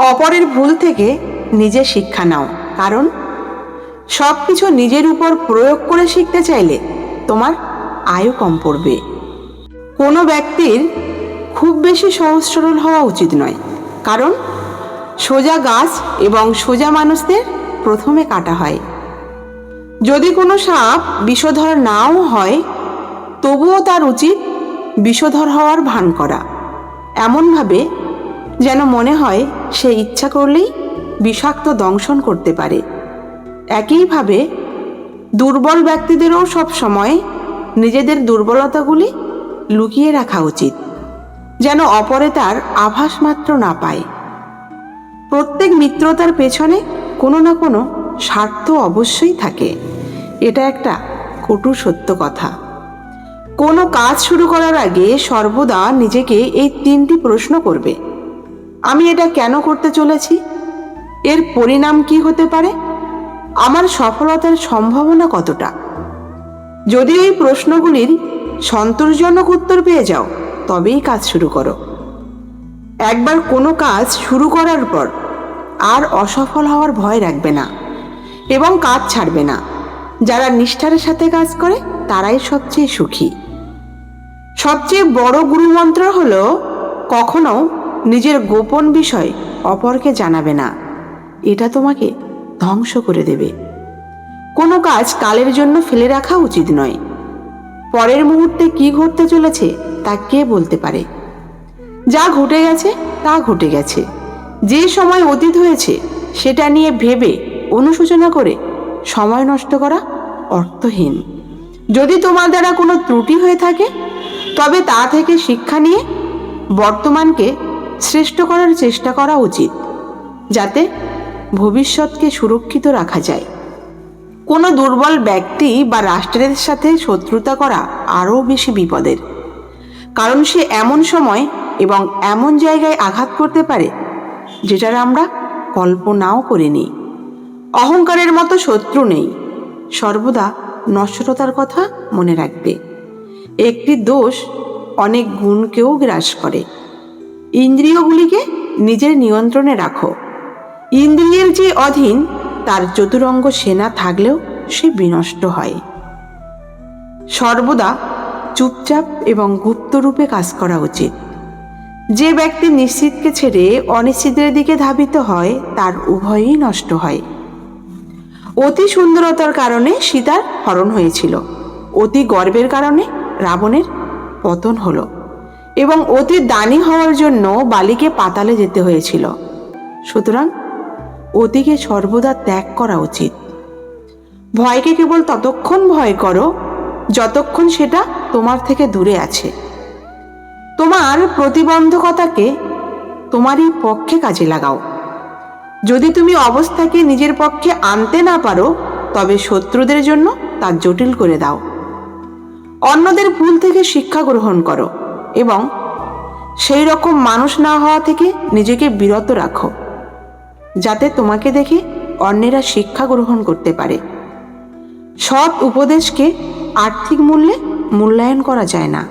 অপরের ভুল থেকে নিজে শিক্ষা নাও। কারণ সব কিছু নিজের উপর প্রয়োগ করে শিখতে চাইলে তোমার আয়ু কম পড়বে। কোনো ব্যক্তির খুব বেশি সহজ সরল হওয়া উচিত নয়। কারণ সোজা গাছ এবং সোজা মানুষদের প্রথমে কাটা হয়। যদি কোনো সাপ বিষধর নাও হয়, তবুও তার উচিত বিষধর হওয়ার ভান করা। এমনভাবে যেন মনে হয় সে ইচ্ছা করলেই বিষাক্ত দংশন করতে পারে। একইভাবে দুর্বল ব্যক্তিদেরও সব সময় নিজেদের দুর্বলতাগুলি লুকিয়ে রাখা উচিত, যেন অপরে তার আভাস মাত্র না পায়। প্রত্যেক মিত্রতার পেছনে কোনো না কোনো স্বার্থ অবশ্যই থাকে, এটা একটা কটু সত্য কথা। কোনো কাজ শুরু করার আগে সর্বদা নিজেকে এই তিনটি প্রশ্ন করবে। আমি এটা কেন করতে চলেছি? এর পরিণাম কি হতে পারে? আমার সফলতার সম্ভাবনা কতটা? যদি এই প্রশ্নগুলির সন্তোষজনক উত্তর পেয়ে যাও, তবেই কাজ শুরু করো। একবার কোনো কাজ শুরু করার পর আর অসফল হওয়ার ভয় রাখবে না এবং কাজ ছাড়বে না। যারা নিষ্ঠার সাথে কাজ করে, তারাই সবচেয়ে সুখী। সবচেয়ে বড় গুরুমন্ত্র হলো, কখনো নিজের গোপন বিষয় অপরকে জানাবে না। এটা তোমাকে ধ্বংস করে দেবে। কোনো কাজ কালের জন্য ফেলে রাখা উচিত নয়। পরের মুহূর্তে কি ঘটতে চলেছে তা কে বলতে পারে? যা ঘটে গেছে, তা ঘটে গেছে। যে সময় অতীত হয়েছে, সেটা নিয়ে ভেবে, অনুশোচনা করে, সময় নষ্ট করা অর্থহীন। যদি তোমার দ্বারা কোনো ত্রুটি হয়ে থাকে, তবে তা থেকে শিক্ষা নিয়ে বর্তমানকে শ্রেষ্ঠ করার চেষ্টা করা উচিত, যাতে ভবিষ্যৎকে সুরক্ষিত রাখা যায়। কোনো দুর্বল ব্যক্তি বা রাষ্ট্রের সাথে শত্রুতা করা আরও বেশি বিপদের। কারণ সে এমন সময় এবং এমন জায়গায় আঘাত করতে পারে, যেটার আমরা কল্পনাও করে করিনি। অহংকারের মতো শত্রু নেই। সর্বদা নশ্বরতার কথা মনে রাখবে। একটি দোষ অনেক গুণকেও গ্রাস করে। ইন্দ্রিয়গুলিকে নিজের নিয়ন্ত্রণে রাখো। ইন্দ্রিয়ের যে অধীন, তার চতুরঙ্গ সেনা থাকলেও সে বিনষ্ট হয়। সর্বদা চুপচাপ এবং গুপ্তরূপে কাজ করা উচিত। যে ব্যক্তি নিশ্চিতকে ছেড়ে অনিশ্চিতের দিকে ধাবিত হয়, তার উভয়ই নষ্ট হয়। অতি সুন্দরতার কারণে সীতার হরণ হয়েছিল। অতি গর্বের কারণে রাবণের পতন হলো। এবং অতি দানি হওয়ার জন্য বালিকে পাতালে যেতে হয়েছিল। সুতরাং অতিকে সর্বদা ত্যাগ করা উচিত। ভয়কে কেবল ততক্ষণ ভয় করো, যতক্ষণ সেটা তোমার থেকে দূরে আছে। তোমার প্রতিবন্ধকতাকে তোমারই পক্ষে কাজে লাগাও। যদি তুমি অবস্থাকে নিজের পক্ষে আনতে না পারো, তবে শত্রুদের জন্য তা জটিল করে দাও। অন্যদের ভুল থেকে শিক্ষা গ্রহণ করো। এবং সেই রকম মানুষ না হওয়া থেকে নিজেকে বিরত রাখো, যাতে তোমাকে দেখে অন্যেরা শিক্ষা গ্রহণ করতে পারে। সৎ উপদেশকে আর্থিক মূল্যে মূল্যায়ন করা যায় না।